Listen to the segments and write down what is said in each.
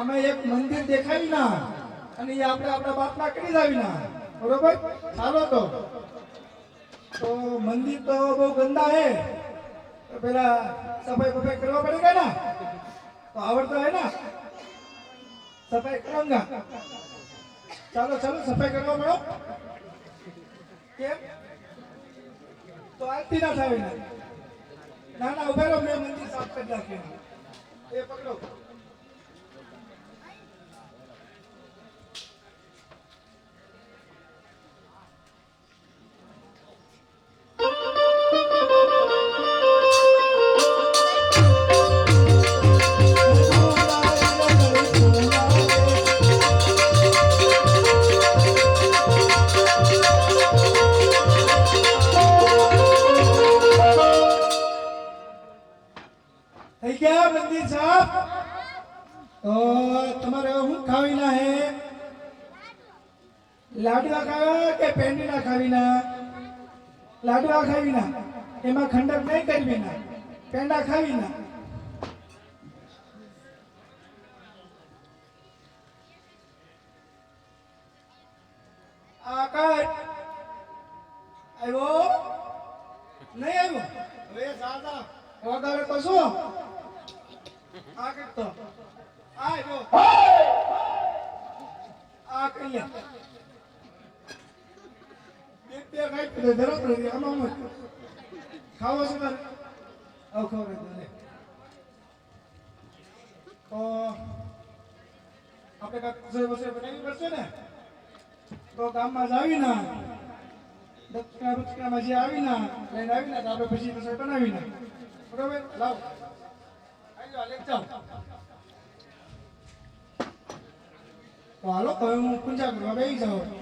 અમે એક મંદિર દેખાવી ના અને એ આપણે આપણા બાપના કરી લાવી ના. બરોબર? ચાલો તો. તો મંદિર તો બહુ ગંદા હે. પેલા સફાઈ બફાઈ કરવા પડેગા ના? તો આવડતો હે ના? સફાઈ કरूंगा ચાલો ચાલો, સફાઈ કરવા મળો. કેમ? તો આરતી ના થાય. ના ના ઊભા રહો મેં મંદિર સાફ કરી નાખ્યું એ પકડો. તો તમારે હું શું ખાવીના હે? લાડવા ખાવા કે પેંડીના ખાવીના? લાડવા ખાવીના? એમાં ખંડક નહીં કરવીના? પેંડા ખાવીના? આકાશ આવ્યો? નહીં આવ્યો? હવે સાદા. વગાડે તો શું? આ કરતો આ લે બે બે પીધો આમાં ખાવો છે આવ ખાવ તો આપણે કાંઈક રસોઈ વસોઈ બનાવવી પડશે ને, તો ગામમાં જ આવી ના. દક્ષિણા બક્ષિણામાં જે લઈને આવી તો આપણે પછી રસોઈ બનાવી ના. બરોબર? લાવ. આવી જાઓ. લેટ તો હાલો હવે હું પૂજા કરવા બેસી જાઉં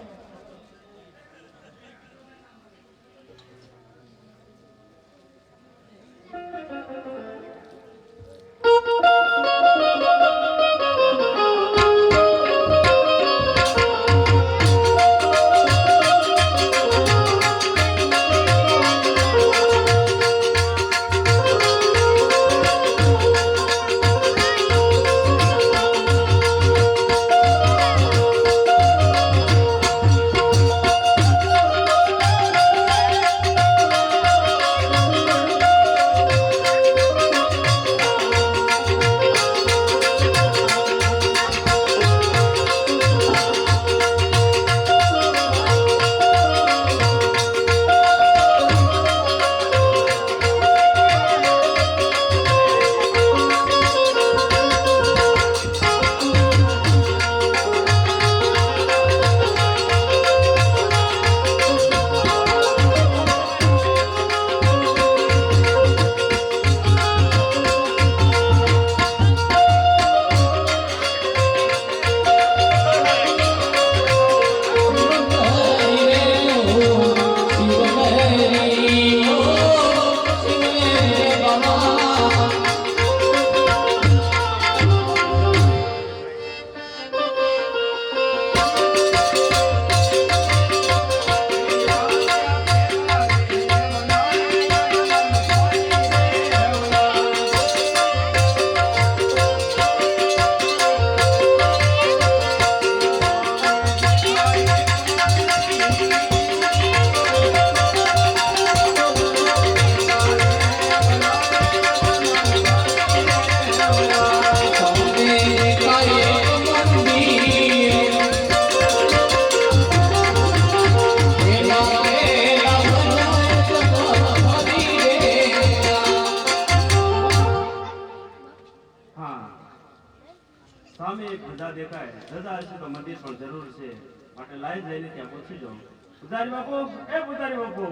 સામે એક ધજા દેખાય. ધજા હશે તો મંદિર પણ જરૂર છે. માટે લાઈન લઈને ત્યાં પહોંચી જાઉં. પૂજારી બાપુ એ પૂજારી બાપુ.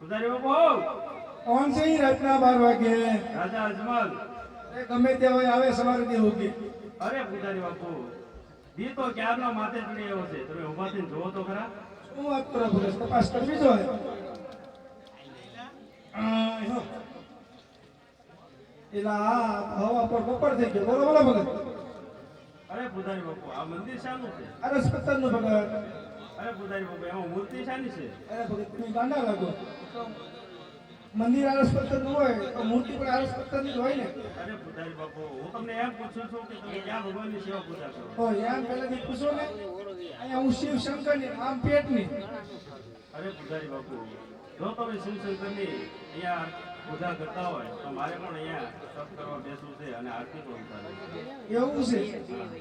પૂજારી બાપુ કોણ છે રાતના બાર વાગે? રાજા અજમલ. એ ગમે તે હોય આવે સવારે દે હોગી અરે પૂજારી બાપુ દી તો ક્યારનો માથે ચડી આવ્યો છે? તમે ઊભા થઈને જોવો તો ખરા. શું વાત કરો બોલે તપાસ કરવી જોઈએ? આ, એલા હવા પર બપોર થઈ ગયો. બોલો બોલો ભગત. અરે પૂજારી બાપુ આ મંદિર શાનું છે? અરે સત્તરનું ભગત. અરે પૂજારી બાપુ એમાં મૂર્તિ શાની છે? અરે ભગત તમે ગાંડા લાગો. મંદિર આરસનું હોય તો મૂર્તિ પણ આરસની જ હોય ને. અરે પૂજારી બાપુ હું તમને એમ પૂછું છું કે તમે ક્યાં ભગવાનની સેવા પૂજા કરો? તો એમ પહેલાથી પૂછો ને અહીંયા હું શિવ શંકરની આમ પેટની અરે પૂજારી બાપુ જો તમે શિવશંકરની અહીંયા પૂજા કરતા હોય, તો મારે પણ અહીંયા તપ કરવા બેસવું છે અને આરતી પણ ઉતારવી એવું છે?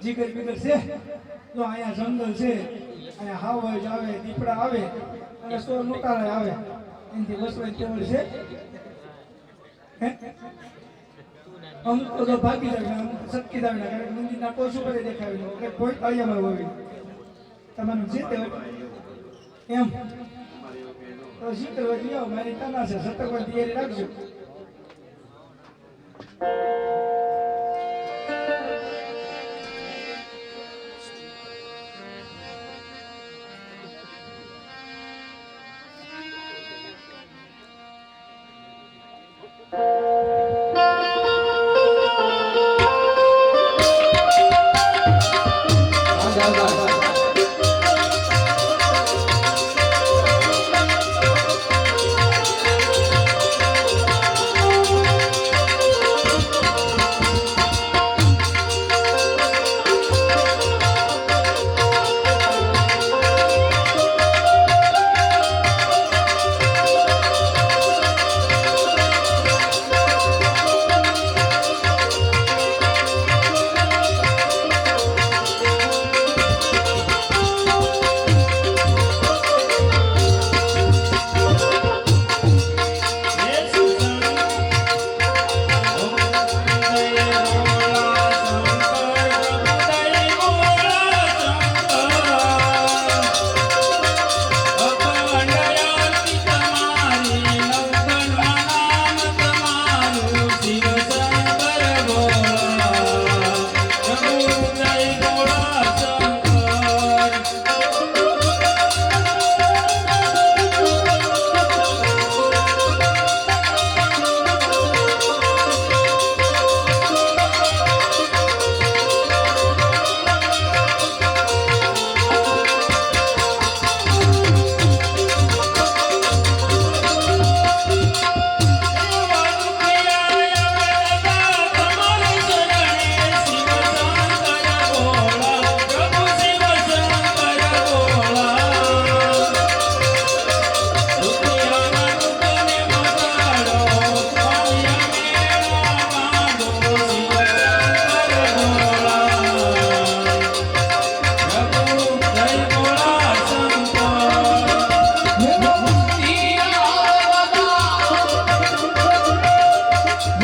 જીગર બીગર છે? તો અહીંયા જંગલ છે, અહીંયા હાવજ આવે, દીપડા આવે, અને સો નુકારા આવે. એનાથી વસવાય કેવળ છે? અમુક તો ભાગી જાય અમુક સટકી જાય ના કારણ કે મંદિરના ઉપર દેખાય ને એટલે કોઈ તળિયામાં હોય. તમારું જે તે એમ? એવું કહે ન તો શીતળ વધી આવો મારી તાના છે સતર્ક તૈયારી રાખજો રાજા રાજા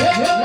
Yeah.